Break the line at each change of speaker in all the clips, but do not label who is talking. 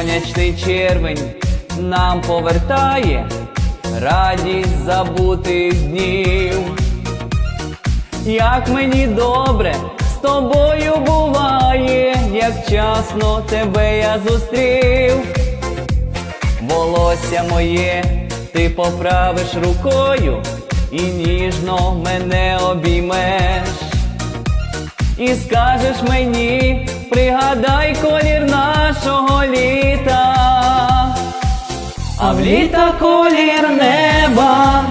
сонячний червень нам повертає радість забутих днів. Як мені добре з тобою буває, як вчасно тебе я зустрів. Волосся моє ти поправиш рукою і ніжно мене обіймеш. І скажеш мені, пригадай колір нашого літа, а в літа колір неба,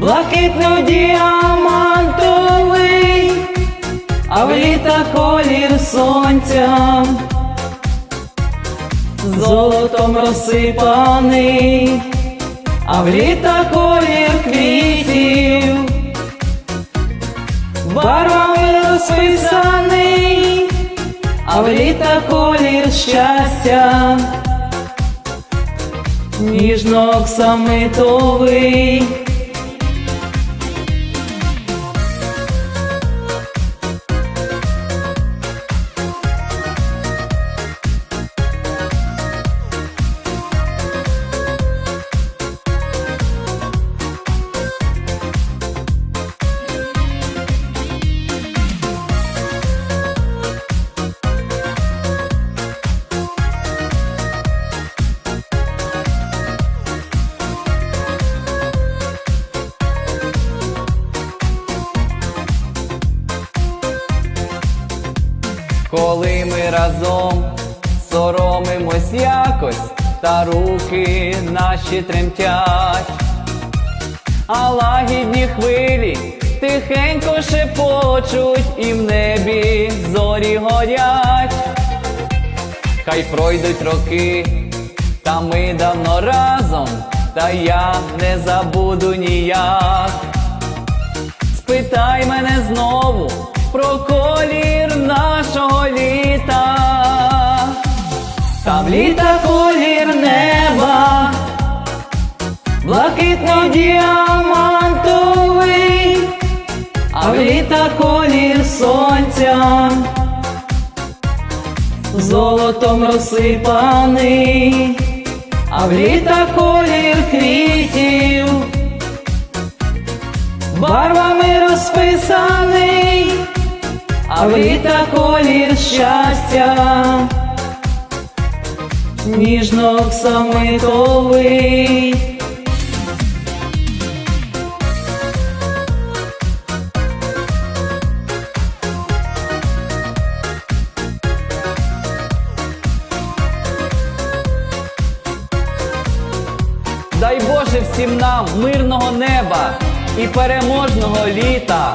блакитно-діамантовий, а в літа колір сонця, золотом розсипаний, а в літа колір квітів. Барвами розписаний, а в літа колір щастя, ніжно оксамитовий. Коли ми разом соромимось якось, та руки наші тремтять, а лагідні хвилі тихенько шепочуть і в небі зорі горять. Хай пройдуть роки, та ми давно разом, та я не забуду ніяк. Спитай мене знову про колір нашого літа. Там літа колір неба, блакитно-діамантовий, а в літа колір сонця, золотом розсипаний, а в літа колір квітів а в літа колір щастя, ніжно оксамитовий. Дай Боже всім нам мирного неба і переможного літа.